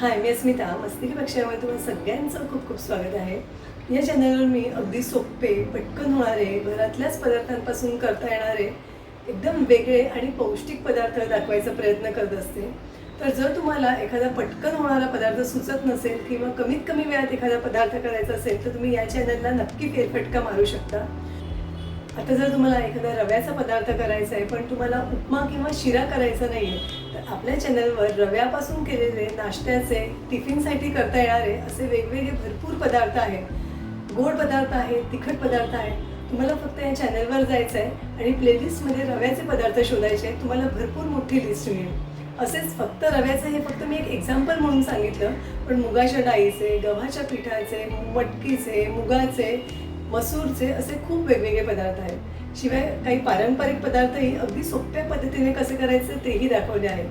हाय मी अस्मिता. मस्तिकी पक्षामध्ये तुम्हाला सगळ्यांचं खूप खूप स्वागत आहे. या चॅनलवर मी अगदी सोपे पटकन होणारे घरातल्याच पदार्थांपासून करता येणारे एकदम वेगळे आणि पौष्टिक पदार्थ दाखवायचा प्रयत्न करत असते. तर जर तुम्हाला एखादा पटकन होणारा पदार्थ सुचत नसेल किंवा कमीत कमी वेळात एखादा पदार्थ करायचा असेल तर तुम्ही या चॅनलला नक्की फेरफटका मारू शकता. आता जर तुम्हाला एखादा रव्याचा पदार्थ करायचा आहे पण तुम्हाला उपमा किंवा शिरा करायचा नाही आहे तर आपल्या चॅनलवर रव्यापासून केलेले नाश्त्याचे टिफिनसाठी करता येणारे असे वेगवेगळे भरपूर पदार्थ आहेत. गोड पदार्थ आहेत तिखट पदार्थ आहेत. तुम्हाला फक्त या चॅनलवर जायचं आहे आणि प्लेलिस्टमध्ये रव्याचे पदार्थ शोधायचे आहेत तुम्हाला भरपूर मोठी लिस्ट मिळेल. असेच फक्त रव्याचं हे फक्त मी एक एक्झाम्पल म्हणून सांगितलं पण मुगाच्या डाळीचे गव्हाच्या पिठाचे मटकीचे मुगाचे मसूरचे असे खूप वेगवेगळे पदार्थ आहेत. शिवाय काही पारंपरिक पदार्थही अगदी सोप्या पद्धतीने कसे करायचे तेही दाखवले आहेत.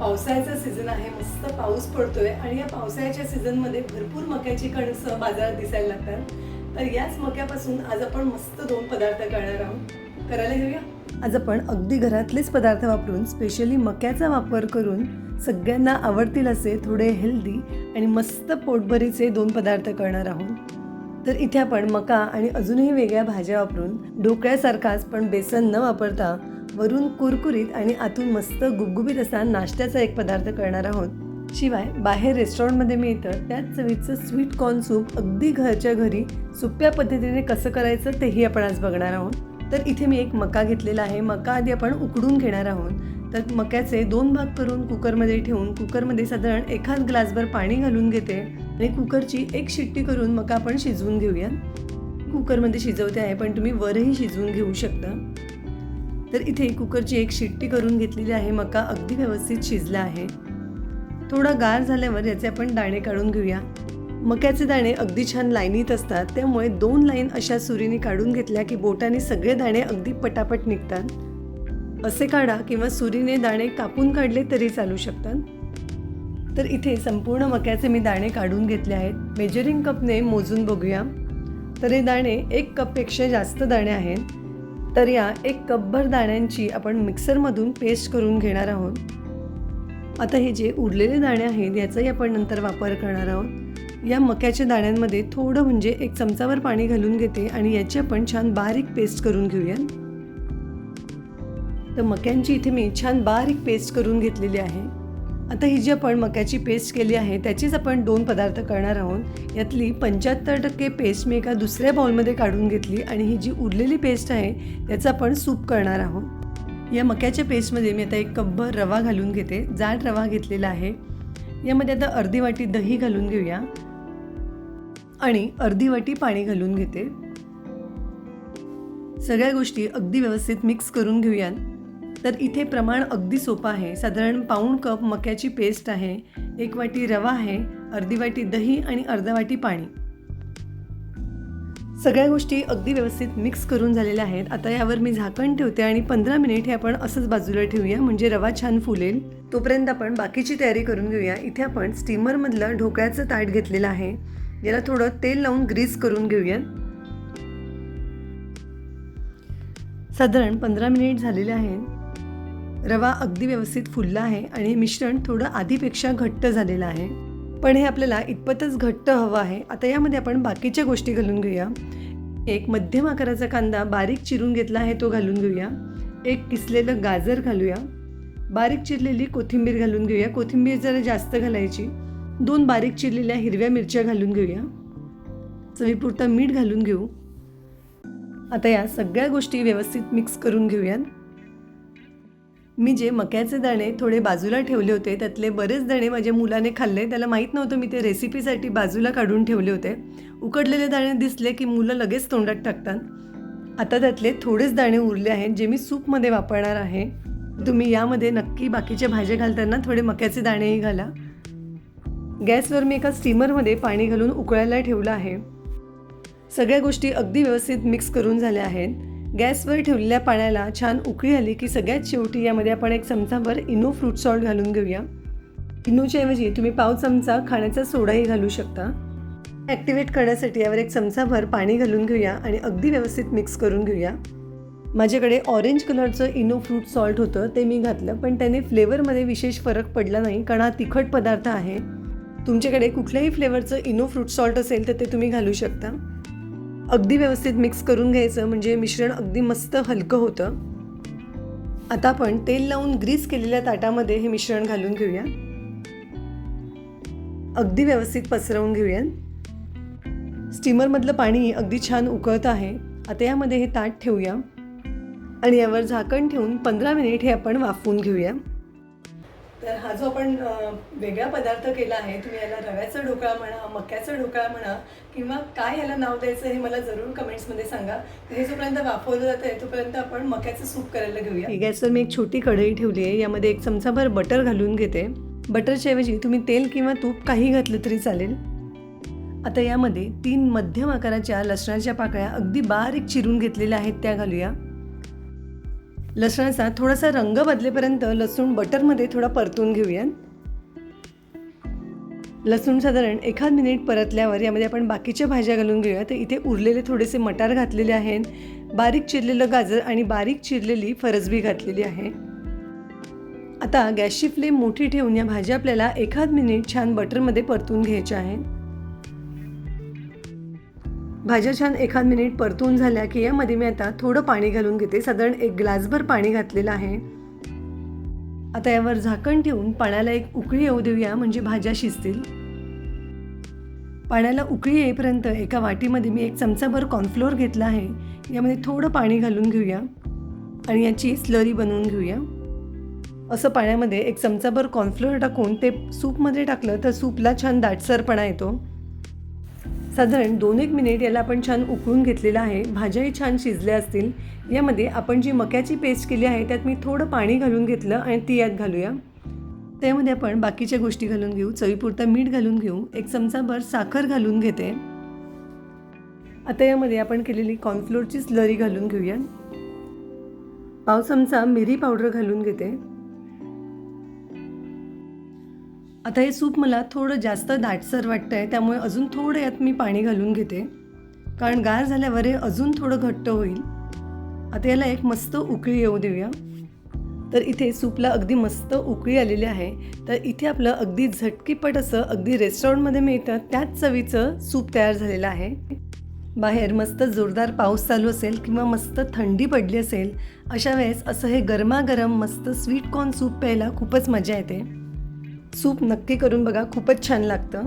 पावसाळ्याचा सीझन आहे मस्त पाऊस पडतोय आणि या पावसाळ्याच्या सीझनमध्ये भरपूर मक्याची कणसं बाजारात दिसायला लागतात. तर याच मक्यापासून आज आपण मस्त दोन पदार्थ करणार आहोत. करायला घेऊया? आज आपण अगदी घरातलेच पदार्थ वापरून स्पेशली मक्याचा वापर करून सगळ्यांना आवडतील असे थोडे हेल्दी आणि मस्त पोटभरीचे दोन पदार्थ करणार आहोत. तर इथे आपण मका आणि अजूनही वेगळ्या भाज्या वापरून ढोकळ्यासारखाच पण बेसन न वापरता वरून कुरकुरीत आणि आतून मस्त गुबगुबीत असा नाश्त्याचा एक पदार्थ करणार आहोत. शिवाय बाहेर रेस्टॉरंटमध्ये मिळतं त्याच चवीचं स्वीट कॉर्न सूप अगदी घरच्या घरी सोप्या पद्धतीने कसं करायचं तेही आपण आज बघणार आहोत. तर इथे मी एक मका घेतलेला आहे. मका आधी आपण उकडून घेणार आहोत. तर मक्याचे दोन भाग करून कुकरमध्ये ठेवून कुकरमध्ये साधारण एखाद ग्लासभर पाणी घालून घेते. आणि कुकरची एक शिट्टी करून मका आपण शिजवून घेऊया. कुकरमध्ये शिजवते आहे पण तुम्ही वरही शिजवून घेऊ शकता. तर इथे कुकरची एक शिट्टी करून घेतलेली आहे मका अगदी व्यवस्थित शिजला आहे. थोडा गार झाल्यावर याचे आपण दाणे काढून घेऊया. मक्याचे दाणे अगदी छान लाईनीत असतात त्यामुळे दोन लाईन अशा सुरीने काढून घेतल्या की बोटाने सगळे दाणे अगदी पटापट निघतात. असे काढा किंवा सुरीने दाणे कापून काढले तरी चालू शकतात. तर इथे संपूर्ण मक्याचे मी दाणे काढून घेतले आहेत. मेजरिंग कपने मोजून बघूया. तर हे दाणे एक कपपेक्षा जास्त दाणे आहेत. तर या एक कपभर दाण्यांची आपण मिक्सरमधून पेस्ट करून घेणार आहोत. आता हे जे उरलेले दाणे आहेत याचाही आपण नंतर वापर करणार आहोत. या मक्याच्या दाण्यांमध्ये थोडं म्हणजे एक चमचावर पाणी घालून घेते आणि याची आपण छान बारीक पेस्ट करून घेऊया. तर मक्यांची इथे मी छान बारीक पेस्ट करून घेतलेली आहे. आता ही जी आपण मक्याची पेस्ट केली आहे त्याचीच आपण दोन पदार्थ करणार आहोत. यातली पंच्याहत्तर टक्के पेस्ट मी एका दुसऱ्या बाउलमध्ये काढून घेतली आणि ही जी उरलेली पेस्ट आहे त्याचं आपण सूप करणार आहोत. या मक्याच्या पेस्टमध्ये मी आता एक कपभर रवा घालून घेते. जाड रवा घेतलेला आहे. यामध्ये आता अर्धी वाटी दही घालून घेऊया. आणि अर्धी वाटी पाणी घालून घेते. सगळ्या गोष्टी अगदी व्यवस्थित मिक्स करून घेऊया तर इथे प्रमाण अगदी सोपं आहे. साधारण पाऊण कप मक्याची पेस्ट आहे एक वाटी रवा आहे अर्धी वाटी दही आणि अर्धा वाटी पाणी. सगळ्या गोष्टी अगदी व्यवस्थित मिक्स करून झालेल्या आहेत. आता यावर मी झाकण ठेवते आणि पंधरा मिनिट हे आपण असंच बाजूला ठेवूया. म्हणजे रवा छान फुलेल. तोपर्यंत आपण बाकीची तयारी करून घेऊया. इथे आपण स्टीमरमधलं ढोकळ्याचं ताट घेतलेलं आहे. याला थोडं तेल लावून ग्रीस करून घेऊया. साधारण पंधरा मिनिट झालेले आहेत. रवा अगदी व्यवस्थित फुलला आहे आणि मिश्रण थोडं आधीपेक्षा घट्ट झालेलं आहे. पण हे आपल्याला इतपतच घट्ट हवं आहे. आता यामध्ये आपण बाकीच्या गोष्टी घालून घेऊया. एक मध्यम आकाराचा कांदा बारीक चिरून घेतला आहे तो घालून घेऊया. एक किसलेलं गाजर घालूया. बारीक चिरलेली कोथिंबीर घालून घेऊया. कोथिंबीर जरा जास्त घालायची. दोन बारीक चिरलेल्या हिरव्या मिरच्या घालून घेऊया. चवीपुरता मीठ घालून घेऊ. आता या सगळ्या गोष्टी व्यवस्थित मिक्स करून घेऊयात. मी जे मक्याचे दाणे थोडे बाजूला ठेवले होते त्यातले बरेच दाणे माझ्या मुलाने खाल्ले. त्याला माहीत नव्हतं मी ते रेसिपीसाठी बाजूला काढून ठेवले होते. उकडलेले दाणे दिसले की मुलं लगेच तोंडात टाकतात. आता त्यातले थोडेच दाणे उरले आहेत जे मी सूपमध्ये वापरणार आहे. तुम्ही यामध्ये नक्की बाकीच्या भाज्या घालताना थोडे मक्याचे दाणेही घाला. गॅसवर मी एका स्टीमरमध्ये पाणी घालून उकळायला ठेवलं आहे. सगळ्या गोष्टी अगदी व्यवस्थित मिक्स करून झाल्या आहेत. गॅसवर ठेवलेल्या पाण्याला छान उकळी आली की सगळ्यात शेवटी यामध्ये आपण एक चमचाभर इनो फ्रूट सॉल्ट घालून घेऊया. इनोच्या ऐवजी तुम्ही पाव चमचा खाण्याचा सोडाही घालू शकता. ॲक्टिवेट करण्यासाठी यावर एक चमचाभर पाणी घालून घेऊया आणि अगदी व्यवस्थित मिक्स करून घेऊया. माझ्याकडे ऑरेंज कलरचं इनो फ्रूट सॉल्ट होतं ते मी घातलं पण त्याने फ्लेवरमध्ये विशेष फरक पडला नाही कारण हा तिखट पदार्थ आहे. तुमच्याकडे कुठल्याही फ्लेवरचं इनो फ्रूट सॉल्ट असेल तर ते तुम्ही घालू शकता. अगदी व्यवस्थित मिक्स करून घ्यायचं म्हणजे मिश्रण अगदी मस्त हलकं होतं. आता आपण तेल लावून ग्रीस केलेल्या ताटामध्ये हे मिश्रण घालून घेऊया. अगदी व्यवस्थित पसरवून घेऊया. स्टीमरमधलं पाणी अगदी छान उकळतं आहे. आता यामध्ये हे ताट ठेवूया. आणि यावर झाकण ठेवून पंधरा मिनिट हे आपण वाफवून घेऊया. तर हा जो आपण वेगळा पदार्थ केला आहे तुम्ही याला रव्याचा ढोकळा म्हणा मक्याचा ढोकळा म्हणा किंवा काय याला नाव द्यायचं हे मला जरूर कमेंट्समध्ये सांगा. हे जोपर्यंत वाफवलं जातं आहे तोपर्यंत आपण मक्याचं सूप करायला घेऊया. गॅसवर मी एक छोटी कढई ठेवली आहे. यामध्ये एक चमचाभर बटर घालून घेते. बटरच्या ऐवजी तुम्ही तेल किंवा तूप काही घातलं तरी चालेल. आता यामध्ये तीन मध्यम आकाराच्या लसणाच्या पाकळ्या अगदी बारीक चिरून घेतलेल्या आहेत त्या घालूया. लसणाचा थोडासा रंग बदलेपर्यंत लसूण बटरमध्ये थोडा परतून घेऊया लसूण साधारण एखाद मिनिट परतल्यावर यामध्ये आपण बाकीच्या भाज्या घालून घेऊया. तर इथे उरलेले थोडेसे मटार घातलेले आहेत बारीक चिरलेलं गाजर आणि बारीक चिरलेली फरसबी घातलेली आहे. आता गॅसची फ्लेम मोठी ठेवून या भाज्या आपल्याला एखाद मिनिट छान बटरमध्ये परतून घ्यायच्या आहेत. भाज्या छान एखाद मिनिट परतून झाल्या की यामध्ये मी आता थोडं पाणी घालून घेते. साधारण एक ग्लासभर पाणी घातलेलं आहे. आता यावर झाकण ठेवून पाण्याला एक उकळी येऊ देऊया म्हणजे भाज्या शिजतील. पाण्याला उकळी येईपर्यंत एका वाटीमध्ये मी एक चमचाभर कॉर्नफ्लोअर घेतला आहे. यामध्ये थोडं पाणी घालून घेऊया आणि याची स्लरी बनवून घेऊया. असं पाण्यामध्ये एक चमचाभर कॉर्नफ्लोअर टाकून ते सूपमध्ये टाकलं तर सूपला छान दाटसरपणा येतो. साधारण दोन एक मिनिट याला आपण छान उकळून घेतलेलं आहे. भाज्याही छान शिजल्या असतील. यामध्ये आपण जी मक्याची पेस्ट केली आहे त्यात मी थोडं पाणी घालून घेतलं आणि ती यात घालूया. त्यामध्ये आपण बाकीच्या गोष्टी घालून घेऊ. चवीपुरता मीठ घालून घेऊ. एक चमचाभर साखर घालून घेते. आता यामध्ये आपण केलेली कॉर्नफ्लोअरची स्लरी घालून घेऊया. पाव चमचा मिरी पावडर घालून घेते. आता हे सूप मला थोडं जास्त दाटसर वाटतं आहे त्यामुळे अजून थोडं यात मी पाणी घालून घेते. कारण गार झाल्यावर हे अजून थोडं घट्ट होईल. आता याला एक मस्त उकळी येऊ देऊया. तर इथे सूपला अगदी मस्त उकळी आलेली आहे. तर इथे आपलं अगदी झटकीपट असं अगदी रेस्टॉरंटमध्ये मिळतं त्याच चवीचं सूप तयार झालेलं आहे. बाहेर मस्त जोरदार पाऊस चालू असेल किंवा मस्त थंडी पडली असेल अशा वेळेस असं हे गरमागरम मस्त स्वीट कॉर्न सूप प्यायला खूपच मजा येते. सूप नक्की करून बघा खूपच छान लागतं.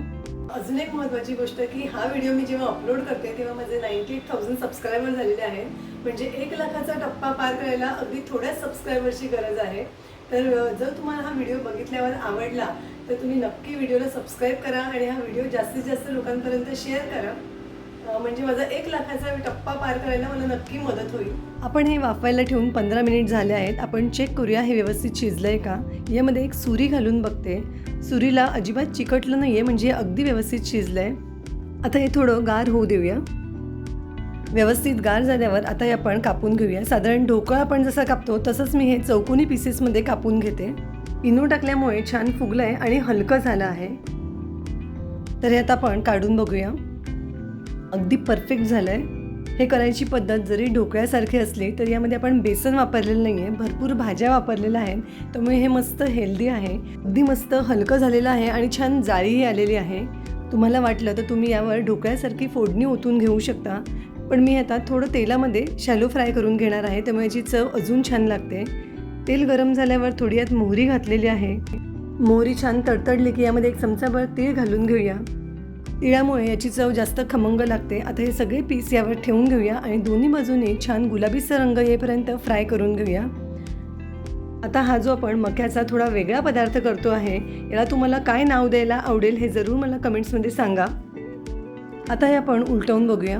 अजून एक महत्त्वाची गोष्ट की हा व्हिडिओ मी जेव्हा अपलोड करते तेव्हा माझे नाईन्टी एट थाउजंड सबस्क्रायबर झालेले आहेत. म्हणजे एक लाखाचा टप्पा पार करायला अगदी थोड्याच सबस्क्रायबरची गरज आहे. तर जर तुम्हाला हा व्हिडिओ बघितल्यावर आवडला तर तुम्ही नक्की व्हिडिओला सबस्क्राईब करा आणि हा व्हिडिओ जास्तीत जास्त लोकांपर्यंत शेअर करा. म्हणजे माझा एक लाखाचा टप्पा पार करायला मला नक्की मदत होईल. आपण हे वाफवायला ठेवून पंधरा मिनिट झाले आहेत. आपण चेक करूया हे व्यवस्थित शिजलं आहे का? यामध्ये एक सुरी घालून बघते. सुरीला अजिबात चिकटलं नाही आहे म्हणजे अगदी व्यवस्थित शिजलं आहे आता हे थोडं गार होऊ देऊया. व्यवस्थित गार झाल्यावर आता हे आपण कापून घेऊया. साधारण ढोकळा आपण जसा कापतो तसंच मी हे चौकोनी पीसेसमध्ये कापून घेते. इनो टाकल्यामुळे छान फुगलं आहे आणि हलकं झालं आहे. तर हे आता आपण काढून बघूया. अगदी परफेक्ट झालं आहे हे करायची पद्धत जरी ढोकळ्यासारखी असली तरी यामध्ये आपण बेसन वापरलेलं नाही आहे भरपूर भाज्या वापरलेल्या आहेत. त्यामुळे हे मस्त हेल्दी आहे. अगदी मस्त हलकं झालेलं आहे आणि छान जाळीही आलेली आहे. तुम्हाला वाटलं तर तुम्ही यावर ढोकळ्यासारखी फोडणी ओतून घेऊ शकता. पण मी आता थोडं तेलामध्ये शॅलो फ्राय करून घेणार आहे. त्यामुळे याची चव अजून छान लागते. तेल गरम झाल्यावर थोडी यात मोहरी घातलेली आहे. मोहरी छान तडतडली की यामध्ये एक चमचाभर तीळ घालून घेऊया. तिळामुळे याची चव जास्त खमंग लागते. आता हे सगळे पीस यावर ठेवून घेऊया आणि दोन्ही बाजूने छान गुलाबीचा रंग येईपर्यंत फ्राय करून घेऊया. आता हा जो आपण मक्याचा थोडा वेगळा पदार्थ करतो आहे याला तुम्हाला काय नाव द्यायला आवडेल हे जरूर मला कमेंट्समध्ये सांगा. आता हे आपण उलटवून बघूया.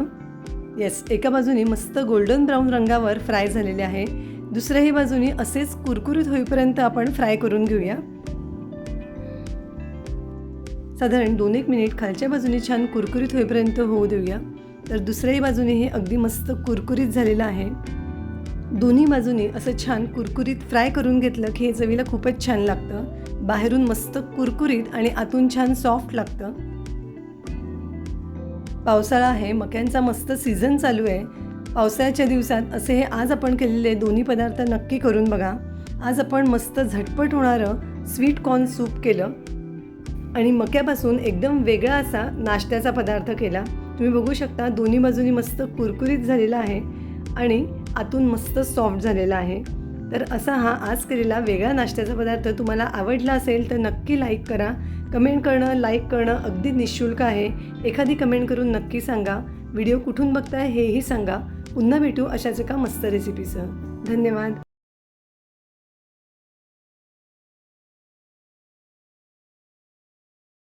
येस एका बाजूने मस्त गोल्डन ब्राऊन रंगावर फ्राय झालेले आहे. दुसऱ्याही बाजूने असेच कुरकुरीत होईपर्यंत आपण फ्राय करून घेऊया. साधारण दोन एक मिनिट खालच्या बाजूने छान कुरकुरीत होईपर्यंत होऊ देऊया. तर दुसऱ्याही बाजूने हे अगदी मस्त कुरकुरीत झालेलं आहे. दोन्ही बाजूने असं छान कुरकुरीत फ्राय करून घेतलं की हे चवीला खूपच छान लागतं. बाहेरून मस्त कुरकुरीत आणि आतून छान सॉफ्ट लागतं. पावसाळा आहे मक्यांचा मस्त सीझन चालू आहे. पावसाळ्याच्या दिवसात असे हे आज आपण केलेले दोन्ही पदार्थ नक्की करून बघा. आज आपण मस्त झटपट होणारं स्वीट कॉर्न सूप केलं. आणि मक्यापासून एकदम वेगळा असा नाश्त्याचा पदार्थ केला. तुम्ही बघू शकता दोन्ही बाजूनी मस्त कुरकुरीत झालेला आहे आणि आतून मस्त सॉफ्ट झालेला आहे. तर असा हा आज केलेला वेगळा नाश्त्याचा पदार्थ. तुम्हाला आवडला असेल तर नक्की लाईक करा. कमेंट करणं लाईक करणं अगदी निशुल्क आहे. एखादी कमेंट करून नक्की सांगा. व्हिडिओ कुठून बघताय हेही सांगा. पुन्हा भेटू अशाच एका मस्त रेसिपीसह धन्यवाद.